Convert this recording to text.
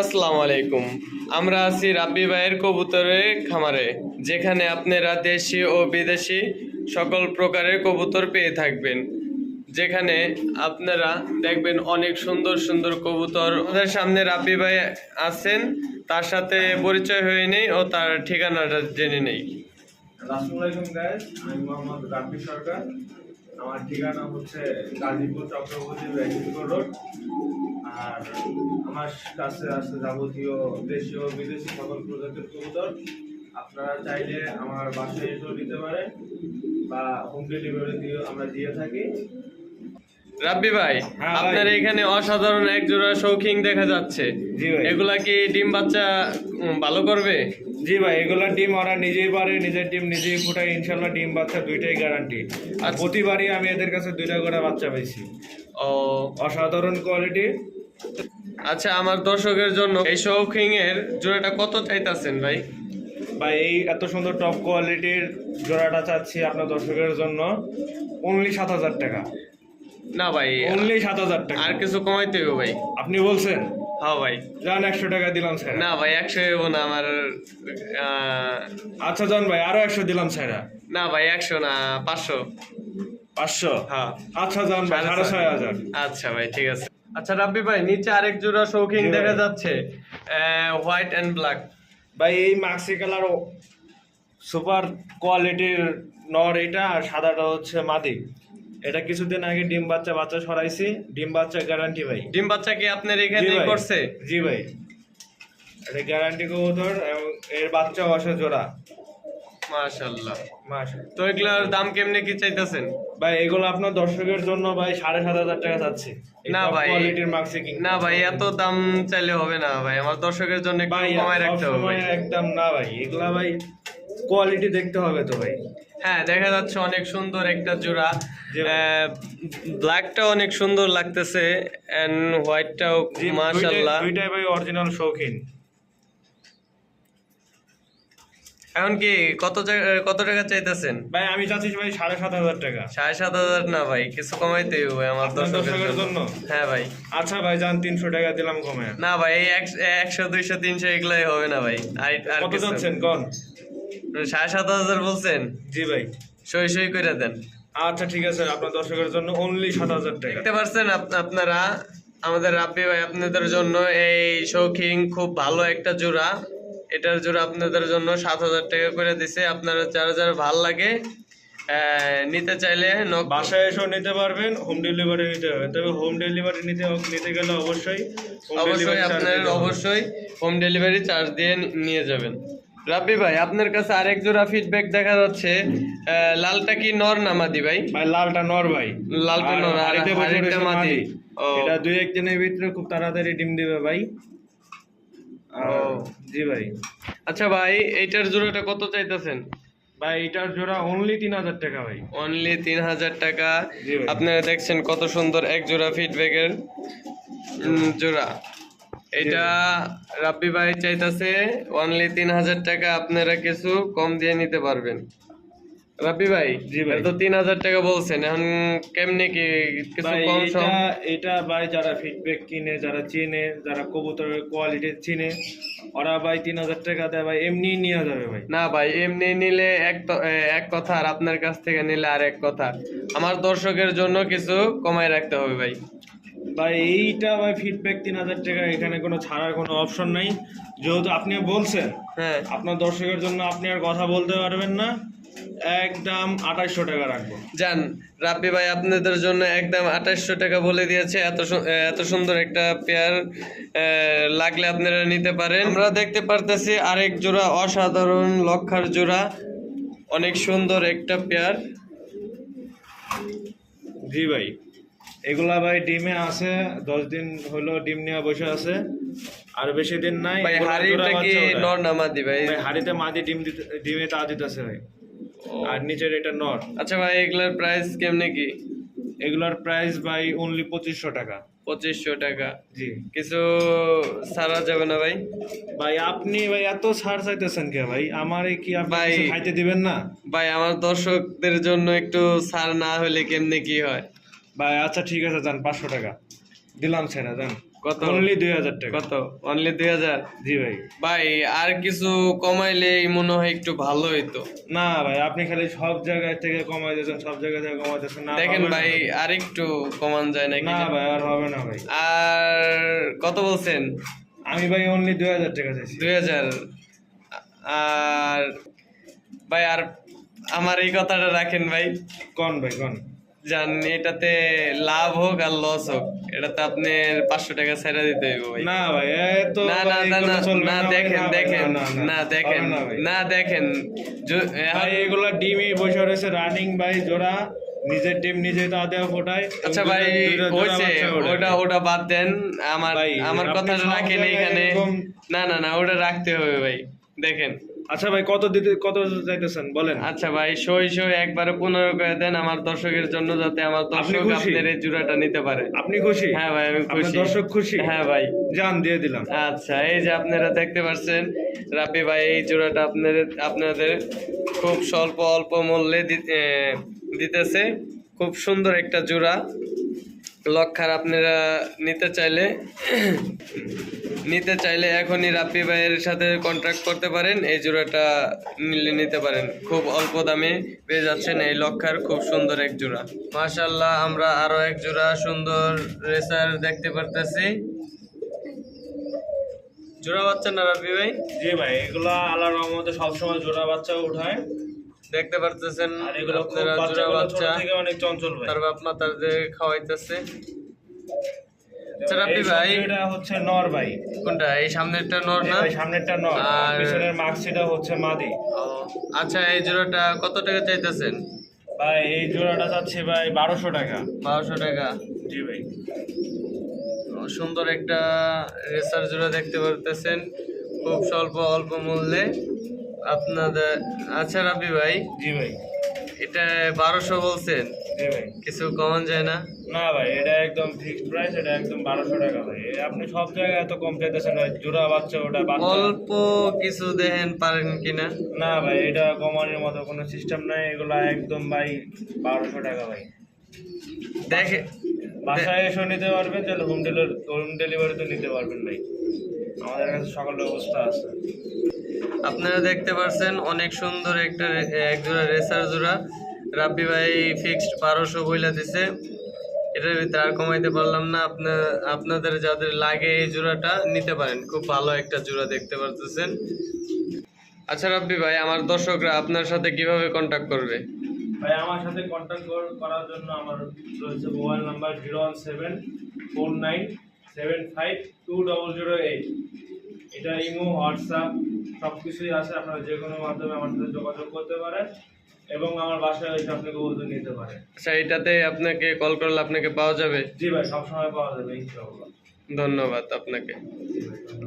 আসসালামু আলাইকুম। আমরা আছি রাব্বি ভাইয়ের কবুতরের খামারে, যেখানে আপনারা দেশি ও বিদেশি সকল প্রকারের কবুতর পেয়ে থাকবেন। যেখানে আপনারা দেখবেন অনেক সুন্দর সুন্দর কবুতর। আমাদের সামনে রাব্বি ভাই আছেন, তার সাথে পরিচয় হয়ে নেই ও তার ঠিকানাটা জেনে নেই। আমি মোহাম্মদ রাব্বি সরকার। আমার ঠিকানা হচ্ছে গাজীপুর চক্রবর্তী রোড আর আমার কাছে আছে যাবতীয় দেশীয় ও বিদেশি সকল প্রজাতির কবুতর। আপনারা চাইলে আমার বাসায় এসেও নিতে পারেন বা হোম ডেলিভারি দিয়েও আমরা দিয়ে থাকি। রাব্বি ভাই হ্যাঁ আপনার এখানে অসাধারণ এক জোড়া শৌখিন দেখা যাচ্ছে। এগুলা কি ডিম বাচ্চা ভালো করবে? জি ভাই এগুলা ডিম ওরা নিজেই পারে নিজের ডিম নিজেই ফুটায় ইনশাল্লাহ ডিম বাচ্চা দুইটাই গ্যারান্টি আর আচ্ছা। প্রতিবারই আমি এদের কাছে দুইটা করে বাচ্চা পাইছি। ও। অসাধারণ কোয়ালিটি আচ্ছা আমার দর্শকের জন্য এই শৌখিং এর জোড়াটা কত চাইতাছেন ভাই? বা এই এত সুন্দর টপ কোয়ালিটির জোড়াটা চাচ্ছি আপনার দর্শকের জন্য অনলি সাত হাজার টাকা। না ভাই অনলি সাত হাজার টাকা। আর কিছু কমাইতে হবে ভাই। আপনি বলছেন? হ্যাঁ ভাই। যান একশো টাকা দিলাম স্যার না ভাই একশো হইব না আমার আচ্ছা যান ভাই আরও একশো দিলাম স্যার না ভাই একশো না পাঁচশো। পাঁচশো? হ্যাঁ। আচ্ছা যান ভাই সাড়ে। ছয় হাজার। আচ্ছা ভাই ঠিক আছে। আচ্ছা রাব্বি ভাই নিচে আরেক জোড়া শৌখিন দেখা যাচ্ছে। হোয়াইট এন্ড ব্ল্যাক ভাই এই মাক্সি কালার সুপার কোয়ালিটির নর এটা আর সাদাটা হচ্ছে মাদি। এটা কিছুদিন আগে ডিম বাচ্চা বাচ্চা সরাইছি। ডিম বাচ্চা গ্যারান্টি ভাই। ডিম বাচ্চা কি আপনার এখানে। করছে? জি ভাই। এটা গ্যারান্টি কবুতর এবং এর বাচ্চাও আসে জোড়া। মাশাল্লাহ মাসে তো এগুলার দাম কেমনে কি চাইতেছেন? ভাই এগুলো আপনার দর্শকের জন্য ভাই সাড়ে সাত হাজার টাকা চাচ্ছি। না ভাই। কোয়ালিটির মাক্সি কিং না ভাই এত দাম চাইলে হবে না ভাই আমার দর্শকের জন্য একটু ভাই কমায় রাখতে হবে একদম না ভাই এগুলা ভাই কোয়ালিটি দেখতে হবে তো ভাই। হ্যাঁ দেখা যাচ্ছে অনেক সুন্দর একটা জোড়া। ব্ল্যাকটা অনেক সুন্দর লাগতেছে এন্ড হোয়াইটটাও দুইটাই ভাই অরিজিনাল শৌখিন। এখন কি কত কত টাকা চাইতেছেন? ভাই আমি চাচ্ছি ভাই সাড়ে সাত হাজার টাকা। সাড়ে সাত হাজার? না ভাই কিছু কমাইতে হবে আমার দর্শকের জন্য। হ্যাঁ ভাই। আচ্ছা ভাই যান তিনশো টাকা দিলাম কমে না ভাই এই একশ- দুইশো তিনশো এগুলাই হবে না ভাই। আর কত কিছু? যাচ্ছেন? কন? সাড়ে সাত হাজার বলছেন? জি ভাই। সই সই করে দেন। আচ্ছা ঠিক আছে আপনার দর্শকের জন্য অনলি সাত হাজার টাকা। দেখতে পারছেন আপনারা আমাদের রাব্বি ভাই আপনাদের জন্য এই শৌখিন খুব ভালো একটা জোড়া। এটার জোড়া আপনাদের জন্য সাত হাজার টাকা করে দিছে। আপনারা যারা যারা ভালো লাগে নিতে চাইলে বাসায় এসেও নিতে পারবেন হোম ডেলিভারি নিতে হবে। তবে হোম ডেলিভারি নিতে নিতে গেলে অবশ্যই অবশ্যই আপনার অবশ্যই হোম ডেলিভারি চার্জ দিয়ে নিয়ে যাবেন। রাব্বি ভাই আপনার কাছে আরেক জোড়া ফিডব্যাক দেখা যাচ্ছে। লালটা কি নর না মাদি ভাই? ভাই লালটা নর ভাই। লালটা নর, আর হাড়িতে বসে হাড়িটা রয়েছে মাদি। এটা দুই একদিনের ভিতরে খুব তাড়াতাড়ি ডিম দিবে ভাই। জি ভাই। আচ্ছা ভাই এইটার জোড়াটা কত চাইতেছেন? ভাই এটার জোড়া অনলি তিন হাজার টাকা ভাই। অনলি তিন হাজার টাকা। আপনারা দেখছেন কত সুন্দর এক জোড়া ফিডব্যাকের জোড়া। এটা রাব্বি ভাই চাইতাছে অনলি তিন হাজার টাকা আপনারা কিছু কম দিয়ে নিতে পারবেন। রাব্বি ভাই জি ভাই। তো তিন হাজার টাকা বলছেন এখন কেমনে কি কিছু ভাই কম সম এটা এটা ভাই যারা ফিডব্যাক কিনে যারা চেনে যারা কবুতরের কোয়ালিটি চিনে ওরা ভাই তিন হাজার টাকা দেয় ভাই এমনি নিয়ে যাবে ভাই। না ভাই এমনি নিলে এক এক কথা আর আপনার কাছ থেকে নিলে আর এক কথা। আমার দর্শকের জন্য কিছু কমায় রাখতে হবে ভাই। ভাই এইটা ভাই ফিডব্যাক তিন হাজার টাকা এখানে কোনো ছাড়ার কোনো অপশন নাই। যেহেতু আপনি বলছেন হ্যাঁ। আপনার দর্শকের জন্য আপনি আর কথা বলতে পারবেন না। একদম আঠাশশো টাকা রাখব। যান রাব্বি ভাই আপনাদের জন্য একদম আঠাশশো টাকা বলে দিয়েছে এত এত সুন্দর একটা পেয়ার লাগলে আপনারা নিতে পারেন। আমরা দেখতে পারতেছি আরেক জোড়া অসাধারণ লক্ষার জোড়া অনেক সুন্দর একটা পেয়ার। জি ভাই এগুলা ভাই ডিমে আছে দশ দিন হলো ডিম নিয়ে বসে আছে আর বেশি দিন নাই। নর নামাদি ভাই? ভাই হাড়িতে মাদি ডিম দিতে ডিমে তা দিতেছে ভাই। আর নিচের এটা নর আচ্ছা ভাই এগুলার প্রাইস কেমনে কি? এগুলার প্রাইস ভাই অনলি পঁচিশশো টাকা। পঁচিশশো টাকা। জি। কিছু ছাড়া যাবে না ভাই? ভাই আপনি ভাই এত ছাড় চাইতেছেন কে ভাই? আমারে কি ভাই- খাইতে দিবেন না? ভাই আমার দর্শকদের জন্য একটু ছাড় না হলে কেমনে কি হয়? ভাই আচ্ছা ঠিক আছে যান পাঁচশো টাকা। দিলাম ছেড়া যান। কত? অনলি দুই হাজার টাকা। কত? অনলি দুই হাজার? জি ভাই। ভাই আর কিছু কমাইলে মনে হয় একটু ভালো হইতো। না ভাই আপনি খালি সব জায়গায় থেকে কমাই দিয়েছেন সব জায়গা থেকে কমাই দিয়েছেন না দেখেন ভাই আর একটু কমান যায় নাকি? না ভাই আর হবে না ভাই। আর কত বলছেন? আমি ভাই অনলি দুই হাজার টাকা চাইছি। দুই হাজার। আর ভাই আর আমার এই কথাটা রাখেন ভাই। কন ভাই কন? জান এটাতে লাভ হোক আর লস হোক এটাতে আপনি পাঁচশো টাকা ছেড়ে দিতে হইব ভাই। না ভাই এ তো না না না না না দেখেন দেখেন না, দেখেন না দেখেন ভাই এগুলা ডিমই বসে রয়েছে রানিং ভাই জোড়া নিজের ডিম নিজে তা দেওয়া ফোটায়। আচ্ছা ভাই হয়েছে ওটা ওটা বাদ দেন আমার আমার কথাটা রাখেন এখানে। না না না ওটা রাখতে হবে ভাই দেখেন। আচ্ছা ভাই কত দিতে কত চাইতেছেন বলেন। আচ্ছা ভাই সই সই একবারে পনেরো করে দেন আমার দর্শকের জন্য যাতে আমার দর্শক? আপনার এই জোড়াটা নিতে পারে। আপনি খুশি? হ্যাঁ ভাই আমি আপনার খুশি। দর্শক খুশি? হ্যাঁ ভাই। জান দিয়ে দিলাম। আচ্ছা এই যে আপনারা দেখতে পাচ্ছেন রাপি ভাই এই জোড়াটা আপনাদের আপনাদের খুব স্বল্প অল্প মূল্যে দিতেছে। খুব সুন্দর একটা জোড়া। লক্ষার আপনারা নিতে চাইলে নিতে চাইলে এখনই রাপি ভাইয়ের সাথে কন্ট্রাক্ট করতে পারেন। এই জোড়াটা নিলে নিতে পারেন। খুব অল্প দামে পেয়ে যাচ্ছেন এই লক্ষার খুব সুন্দর এক জোড়া। মাশাল্লাহ আমরা আরও এক জোড়া সুন্দর রেসার দেখতে পারতেছি। জোড়া বাচ্চা না রাবি ভাই? জি ভাই, এগুলো আল্লাহর রহমতে সবসময় জোড়া বাচ্চা উঠায়। দেখতে পারতেছেন আপনারা বাচ্চা জোড়া বাচ্চা। অনেক চঞ্চল তার বাপ মা তাদের খাওয়াইতেছে। আচ্ছা রাব্বি ভাই। সবজিটা হচ্ছে নর ভাই। কোনটা? এই সামনেরটা নর না? সামনেরটা নর। আর পিছনের হচ্ছে মাদি। আচ্ছা এই জোড়াটা কত টাকা চাইতেছেন? ভাই এই জোড়াটা চাচ্ছি ভাই বারোশো টাকা। বারোশো টাকা। জি ভাই। সুন্দর একটা রেসার জোড়া দেখতে পারতেছেন। খুব স্বল্প অল্প মূল্যে। আপনাদের আচ্ছা রাবি ভাই জি ভাই। এটা বারোশো বলছেন। জি ভাই। কিছু কমন যায় না? না ভাই এটা একদম ফিক্সড প্রাইস এটা একদম বারোশো টাকা ভাই। আপনি সব জায়গায় এত কম চাইতেছেন ভাই জোড়া বাচ্চা ওটা অল্প কিছু দেখেন পারেন কিনা? না ভাই এটা কমানোর মতো কোনো সিস্টেম নাই এগুলা একদম ভাই বারোশো টাকা ভাই। দেখে বাসায় এসে নিতে পারবেন তাহলে হোম ডেলিভারি হোম ডেলিভারি তো নিতে পারবেন ভাই। আমাদের কাছে সকল ব্যবস্থা আছে। আপনারা দেখতে পাচ্ছেন অনেক সুন্দর একটা রে- এক জোড়া রেসার জোড়া। রাব্বি ভাই ফিক্সড বারোশো বইলা দিছে। এটার ভিতরে আর কমাইতে পারলাম না। আপনার আপনাদের যাদের লাগে এই জোড়াটা নিতে পারেন। খুব ভালো একটা জোড়া দেখতে পারতেছেন। আচ্ছা রাব্বি ভাই আমার দর্শকরা আপনার সাথে কীভাবে কন্ট্যাক্ট করবে? ভাই আমার সাথে কন্ট্যাক্ট করার জন্য আমার রয়েছে mobile number zero one seven four nine seven five two double zero eight এটা ইমো হোয়াটসঅ্যাপ সব কিছুই আছে আপনারা যে কোনো মাধ্যমে আমার সাথে যোগাযোগ করতে পারেন এবং আমার বাসায় এসে আপনি বলতে নিতে পারেন। আচ্ছা এটাতে আপনাকে কল করলে আপনাকে পাওয়া যাবে? জি ভাই সবসময় পাওয়া যাবে ইনশাআল্লাহ। ধন্যবাদ আপনাকে।